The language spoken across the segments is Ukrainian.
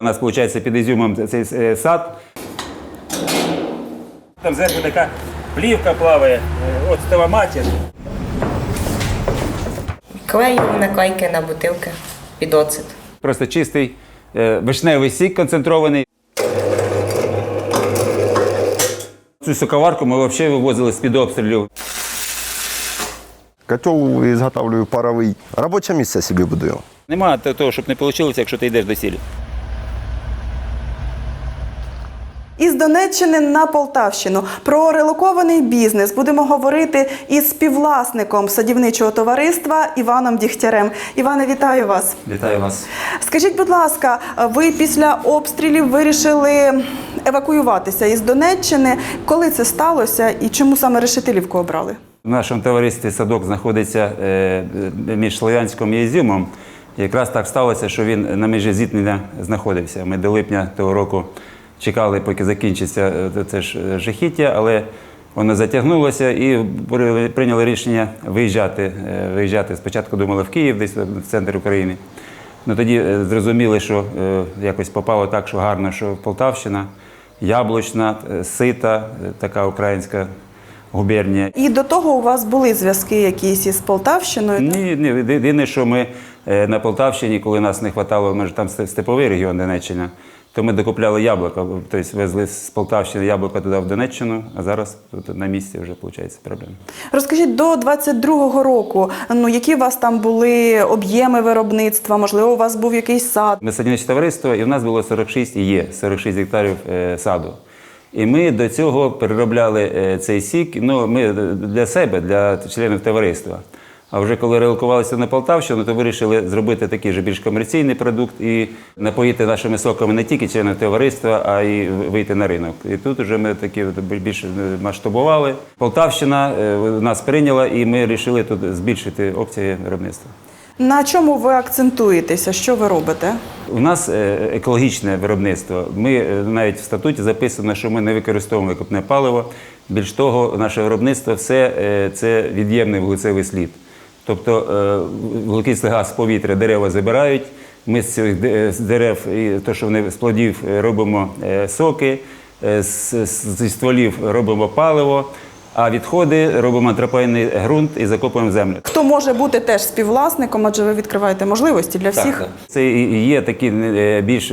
У нас виходить під ізюмом цей е, сад. Там зверху така плівка плаває, е, оцтова матір. Клею наклейки на бутилки під оцет. Просто чистий е, вишневий сік концентрований. Цю соковарку ми взагалі вивозили з-під обстрілів. Котел изготавливаю паровий. Робоче місце собі будую. Нема того, щоб не вийшло, якщо ти йдеш до сілі. Із Донеччини на Полтавщину про релокований бізнес будемо говорити із співвласником садівничого товариства Іваном Дігтярем. Іване, вітаю вас. Вітаю вас. Скажіть, будь ласка, ви після обстрілів вирішили евакуюватися із Донеччини. Коли це сталося і чому саме Решетилівку обрали? В нашому товаристві садок знаходиться е, між Слов'янськом і Ізюмом. Якраз так сталося, що він на межі зіткнення знаходився. Ми до липня того року чекали, поки закінчиться е, це ж е, жахіття, але воно затягнулося і прийняли рішення виїжджати. Е, Виїжджати спочатку думали в Київ, десь в центр України. Ну тоді зрозуміли, що якось попало так, що гарно, що Полтавщина, Яблучна, Сита, така українська губернія. І до того у вас були зв'язки якісь із Полтавщиною? Ні, ні, єдине, що ми на Полтавщині, коли нас не вистачало, ми ж там степовий регіон Донеччина, то ми докупляли яблука. Тобто везли з Полтавщини яблука туди в Донеччину, а зараз тут на місці вже виходить проблема. Розкажіть до 22-го року, ну які у вас там були об'єми виробництва? Можливо, у вас був якийсь сад? Ми садівниче товариство, і в нас було 46 і є 46 гектарів е, саду. І ми до цього переробляли е, цей сік. Ну, ми для себе, для членів товариства. А вже коли релокувалися на Полтавщину, то вирішили зробити такий же більш комерційний продукт і напоїти нашими соками не тільки членів товариства, а й вийти на ринок. І тут вже ми такі от більше масштабували. Полтавщина е, нас прийняла, і ми вирішили тут збільшити опції виробництва. На чому ви акцентуєтеся? Що ви робите? У нас е, екологічне виробництво. Ми е, навіть в статуті записано, що ми не використовуємо викопне паливо. Більш того, наше виробництво все це від'ємний вуглецевий слід. Тобто е, вуглекислий газ з повітря дерева забирають. Ми з цих дерев то, що вони з плодів е, робимо е, соки, зі стволів робимо паливо, а відходи робимо антропогенний ґрунт і закопуємо в землю. Хто може бути теж співвласником, адже ви відкриваєте можливості для всіх? Так, Це є такий більш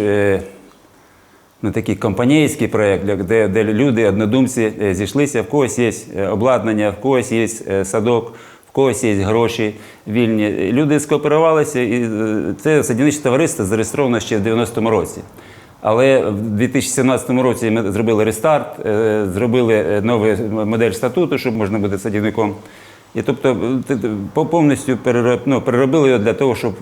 ну, такий компанійський проєкт, де, де люди, однодумці зійшлися, в когось є обладнання, в когось є садок, в когось є гроші вільні. Люди скооперувалися, і е, це садівниче товариство зареєстровано ще в 90-му році. Але в 2017 році ми зробили рестарт, е, зробили е, нову модель статуту, щоб можна бути садівником. І тобто повністю ну, переробили його для того, щоб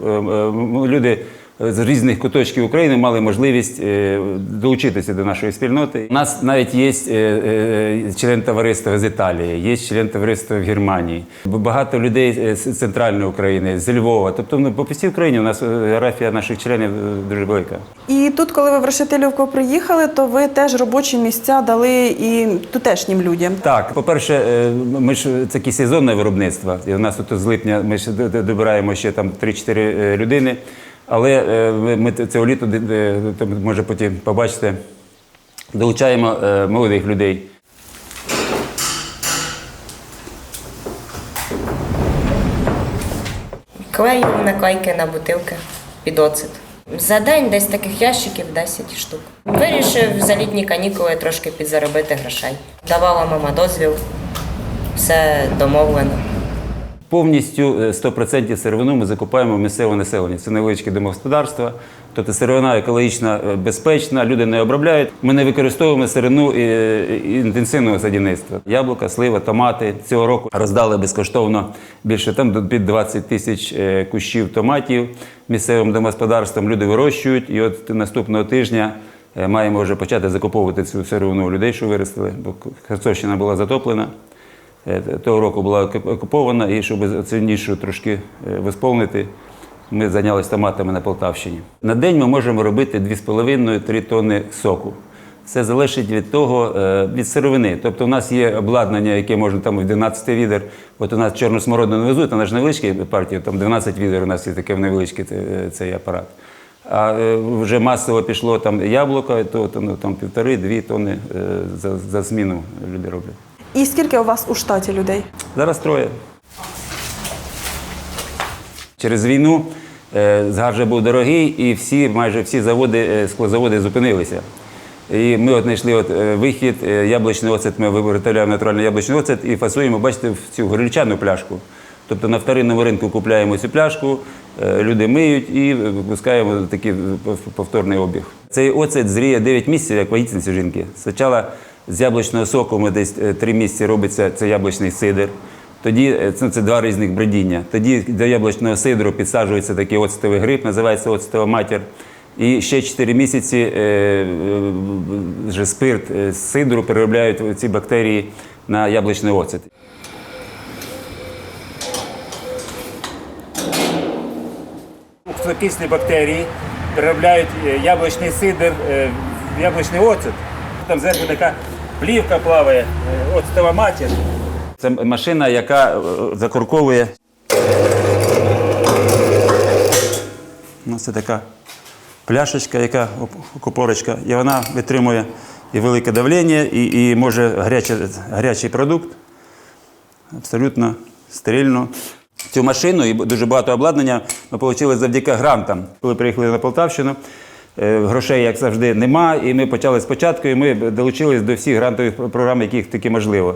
люди з різних куточків України мали можливість е, долучитися до нашої спільноти. У нас навіть є е, е, член товариства з Італії, є член товариства в Германії. Багато людей з центральної України, з Львова. Тобто ну, по всій Україні у нас географія наших членів дуже велика. І тут, коли ви в Решетилівку приїхали, то ви теж робочі місця дали і тутешнім людям. Так, по-перше, ми ж це таке сезонне виробництво. І у нас тут з липня ми ще добираємо ще там 3-4 е, людини. Але е, ми- цього літа, може потім побачите, долучаємо е, молодих людей. Клею наклейки на бутилки під оцет. За день десь таких ящиків 10 штук. Вирішив за літні канікули трошки підзаробити грошей. Давала мама дозвіл, все домовлено. Повністю е, 100% сировину ми закупаємо в місцеве населення. Це невеличкі домогосподарства. Тобто сировина екологічна, е, безпечна, люди не обробляють. Ми не використовуємо сирину е, е, інтенсивного садівництва. Яблука, слива, томати. Цього року роздали безкоштовно більше там під 20 тисяч е, кущів томатів місцевим домогосподарствам. Люди вирощують. І от наступного тижня е, маємо вже почати закуповувати цю сировину людей, що виростили, бо Херсонщина була затоплена. Е, Того року була окупована, і щоб цю нішу трошки е, восполнити, ми зайнялися томатами на Полтавщині. На день ми можемо робити 2,5-3 тонни соку. Це залежить від того, е, від сировини. Тобто у нас є обладнання, яке можна там в 12 відер. От у нас чорну смородину везуть, вона ж невеличкі партії, там 12 відер у нас є таке невеличкий цей апарат. А вже масово пішло там яблуко, то, ну, там півтори-дві тонни е, за, за зміну люди роблять. І скільки у вас у штаті людей? Зараз троє. Через війну е, згар вже був дорогий, і всі, майже всі заводи, е, склозаводи зупинилися. І ми от знайшли от, е, вихід, е, яблучний оцет, ми виготовляємо натуральний яблучний оцет і фасуємо, бачите, в цю горільчану пляшку. Тобто на вторинному ринку купляємо цю пляшку, е, люди миють і випускаємо такий повторний обіг. Цей оцет зріє 9 місяців, як вагітниця жінки. Спочатку з яблучного соку ми десь 3 місяці робиться це яблучний сидр. Тоді е, це, це два різних бродіння. Тоді до яблучного сидру підсаджується такий оцетовий гриб, називається оцетова матір. І ще 4 місяці е, е, вже спирт е, з сидру переробляють ці бактерії на яблучний оцет. Кислі бактерії переробляють е, яблучний сидр в яблучний оцет. Там зверху така плівка плаває, е, оцетова матір. Це машина, яка е, закурковує. Ну, це така пляшечка, яка купорочка, і вона витримує і велике давлення, і, і може гарячий, гарячий продукт абсолютно стерильно. Цю машину і дуже багато обладнання ми отримали завдяки грантам. Коли приїхали на Полтавщину, грошей, як завжди, нема, і ми почали спочатку, і ми долучились до всіх грантових програм, яких тільки можливо.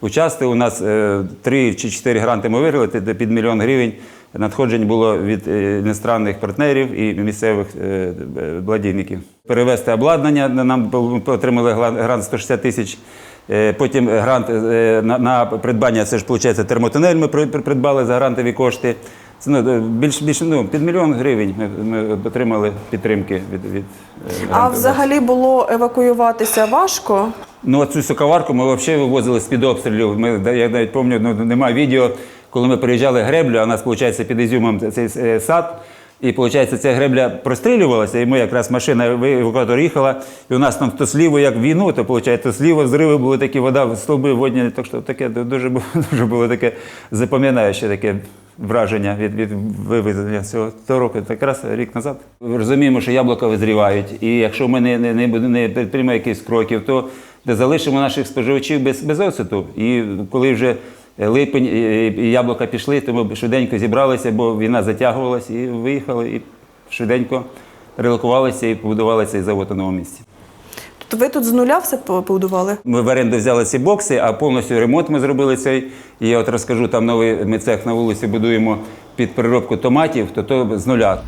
Участи у нас е, три чи чотири гранти ми виграли, під мільйон гривень. Надходжень було від е, іностранних партнерів і місцевих е, благодійників. Перевести обладнання нам отримали грант 160 тисяч. Е, Потім грант е, на, придбання, це ж виходить термотунель. Ми при- при- придбали за грантові кошти. Це ну, більш, більш ну, під мільйон гривень ми, ми отримали підтримки від, від е, А взагалі було евакуюватися важко? Ну, цю соковарку ми взагалі вивозили з-під обстрілів. Ми, я навіть пам'ятаю, ну, немає відео, коли ми переїжджали греблю, а у нас, виходить, під Ізюмом цей е, сад. І, виходить, ця гребля прострілювалася, і ми якраз машина евакуатор їхала, і у нас там то сліво, як війну, то виходить, то сліво зриви були такі, вода, стовби водні. Так що таке дуже, було- дуже було таке запам'ятаюче таке враження від, від вивезення цього того року, так якраз рік назад. Розуміємо, що яблука визрівають, і якщо ми не, не, не, не підтримаємо якихось кроків, то залишимо наших споживачів без, без оцету. І коли вже липень і яблука пішли, то ми швиденько зібралися, бо війна затягувалася, і виїхали, і швиденько релокувалися і побудували цей завод на новому місці. Тобто ви тут з нуля все побудували? Ми в оренду взяли ці бокси, а повністю ремонт ми зробили цей. І я от розкажу, там новий ми цех на вулиці будуємо під переробку томатів, то то з нуля.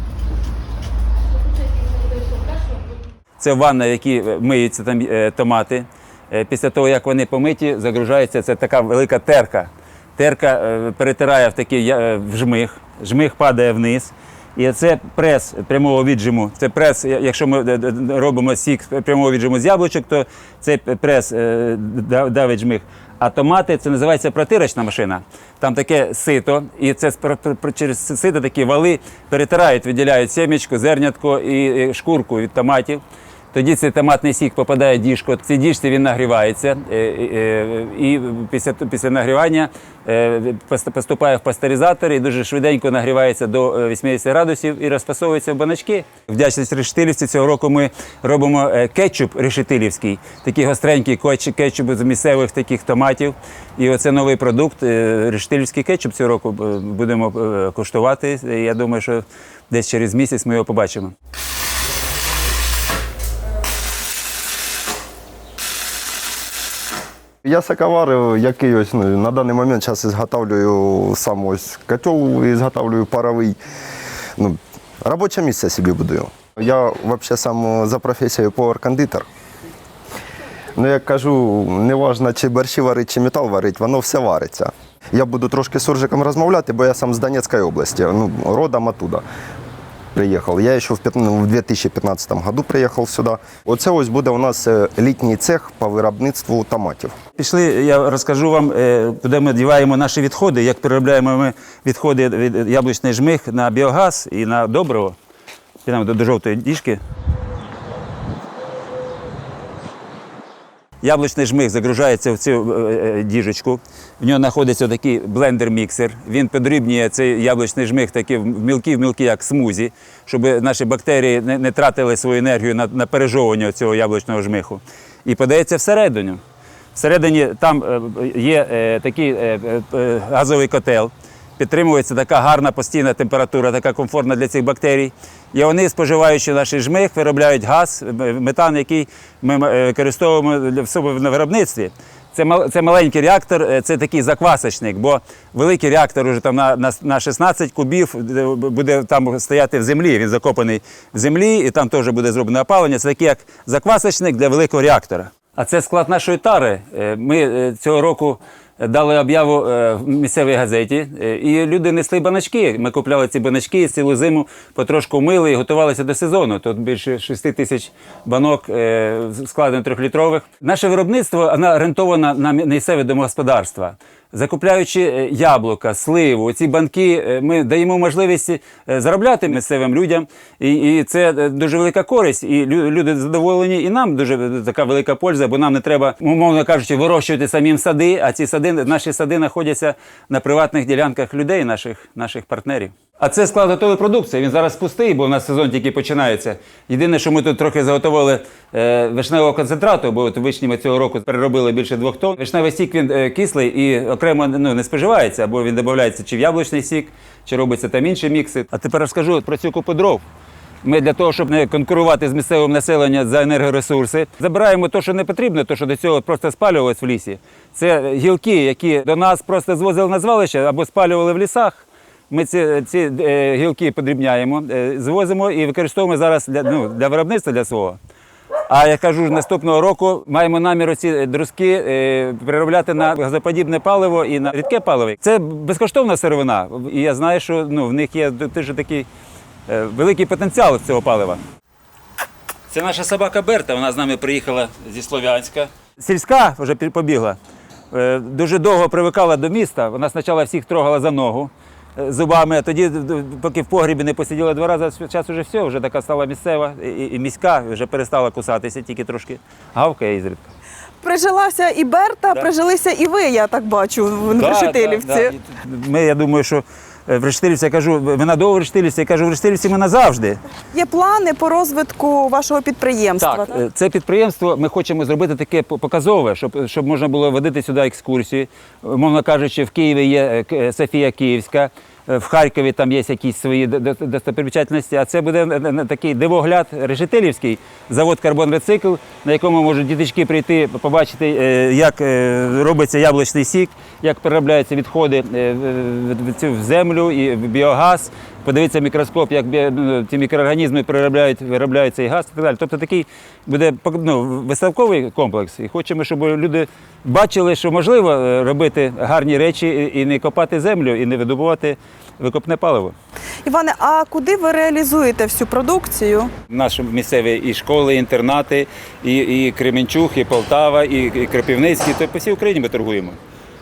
Це ванна, в якій миються там е, томати. Е, Після того, як вони помиті, загружається це така велика терка. Терка е, перетирає в такий е, в жмих, жмих падає вниз. І це прес прямого віджиму. Це прес, якщо ми е, е, робимо сік прямого віджиму з яблучок, то це прес е, да- давить жмих. А томати це називається протирочна машина. Там таке сито, і це через сито такі вали перетирають, виділяють сімечко, зернятко і шкурку від томатів. Тоді цей томатний сік попадає в діжку. В цій діжці він нагрівається, е, е, і після, після нагрівання е, поступає в пастеризатор і дуже швиденько нагрівається до е, 80 градусів і розфасовується в баночки. Вдячність решетилівці цього року ми робимо е, кетчуп решетилівський, такий гостренький кетчуп, з місцевих таких томатів. І оце новий продукт. е, Решетилівський кетчуп цього року е, будемо е, куштувати. Я думаю, що десь через місяць ми його побачимо. Я соковар, який ну, на даний момент зараз ізготовлюю сам ось котел, ізготовлюю паровий. Ну, робоче місце собі будую. Я взагалі сам за професією повар-кондитер. Ну, як кажу, не важливо, чи борщі варить, чи метал варить, воно все вариться. Я буду трошки з суржиком розмовляти, бо я сам з Донецької області, ну, родом оттуда. Приїхав. Я ще в п'ят- ну, в 2015 году приїхав сюди. Оце ось буде у нас е, літній цех по виробництву томатів. Пішли, я розкажу вам, е, куди ми діваємо наші відходи, як переробляємо ми відходи від яблучний жмих на біогаз і на добриво. Підемо до жовтої діжки. Яблучний жмих загружається в цю е, е, діжечку. В нього знаходиться такий блендер-міксер. Він подрібнює цей яблучний жмих такі в мілкі, в мілкі, як смузі, щоб наші бактерії не, тратили свою енергію на, на пережовування цього яблучного жмиху. І подається всередину. Всередині там е, є такий газовий котел, підтримується така гарна постійна температура, така комфортна для цих бактерій. І вони, споживаючи наш жмих, виробляють газ, метан, який ми е, використовуємо для- себе на виробництві. Це, це маленький реактор, е, це такий заквасочник, бо великий реактор уже там на, на, на 16 кубів буде там стояти в землі. Він закопаний в землі, і там теж буде зроблено опалення. Це такий як заквасочник для великого реактора. А це склад нашої тари. Е, Ми цього року дали об'яву е, в місцевій газеті, е, і люди несли баначки. Ми купляли ці баначки цілу зиму, потрошку мили і готувалися до сезону. Тут більше 6 тисяч банок е, складено трьохлітрових. Наше виробництво воно орієнтовано на мі- місцеві домогосподарства. Закупляючи яблука, сливу, ці банки, ми даємо можливість заробляти місцевим людям, і, і це дуже велика користь. І люди задоволені, і нам дуже така велика польза, бо нам не треба, умовно кажучи, вирощувати самим сади. А ці сади, наші сади знаходяться на приватних ділянках людей, наших, наших партнерів. А це склад готової продукції. Він зараз пустий, бо у нас сезон тільки починається. Єдине, що ми тут трохи заготовили е, вишневого концентрату, бо от вишні ми цього року переробили більше двох тонн. Вишневий сік він е, кислий і окремо ну, не споживається, або він додається чи в яблучний сік, чи робиться там інші мікси. А тепер розкажу про цю купу дров. Ми для того, щоб не конкурувати з місцевим населенням за енергоресурси, забираємо те, що не потрібно, те, що до цього просто спалювалось в лісі. Це гілки, які до нас просто звозили на звалище або спалювали в лісах. Ми ці, ці е, гілки подрібняємо, е, звозимо і використовуємо зараз для, ну, для виробництва для свого. А я кажу, наступного року маємо намір ці друзки е, переробляти на газоподібне паливо і на рідке паливо. Це безкоштовна сировина. І я знаю, що ну, в них є дуже такий великий потенціал цього палива. Це наша собака Берта, вона з нами приїхала зі Слов'янська. Сільська вже побігла. Е, Дуже довго привикала до міста. Вона спочатку всіх трогала за ногу е, зубами, а тоді, поки в погрібі не посиділа два рази, зараз вже все, вже така стала місцева і, і міська, вже перестала кусатися, тільки трошки гавкає ізрідка. Прижилася і Берта, прижилися і ви, я так бачу, в Решетилівці. Да, да, да. Ми, я думаю, що е, в Рештилівці, я кажу, ви надовго в Рештилівці, я кажу, в Рештилівці ми назавжди. Є плани по розвитку вашого підприємства. Так, так? це підприємство ми хочемо зробити таке показове, щоб, щоб можна було водити сюди екскурсії. Мовно кажучи, в Києві є е, е, Софія Київська, е, в Харкові там є якісь свої достопримічательності, а це буде е, е, такий дивогляд решетилівський завод «Карбон-рецикл», на якому можуть діточки прийти, побачити, е, як е, робиться яблучний сік, як переробляються відходи е, в землю і в біогаз. Подивитися мікроскоп, як ну, мікроорганізми переробляють, виробляють цей газ і так далі. Тобто такий буде ну, виставковий комплекс. І хочемо, щоб люди бачили, що можливо е, робити гарні речі і- не копати землю, і не видобувати викопне паливо. Іване, а куди ви реалізуєте всю продукцію? Наші місцеві і школи, і інтернати, і, і Кременчуг, і Полтава, і, і Кропивницький. То по всій Україні ми торгуємо.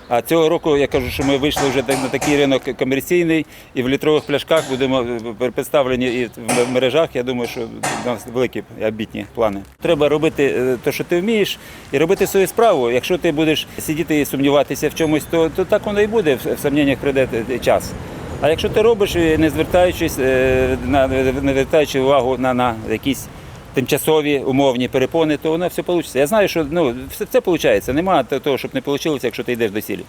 А цього року я кажу, що ми вийшли вже на такий ринок комерційний, і в літрових пляшках будемо е, представлені і в мережах. Я думаю, що у нас великі амбітні плани. Треба робити те, що ти вмієш, і робити свою справу. Якщо ти будеш сидіти і сумніватися в чомусь, то, то так воно і буде. В в сумніннях прийде е, час. А якщо ти робиш, не звертаючись е, не звертаючи увагу на, на якісь тимчасові умовні перепони, то воно все вийде. Я знаю, що ну все, все виходить. Немає того, щоб не вийшло, якщо ти йдеш до цілі.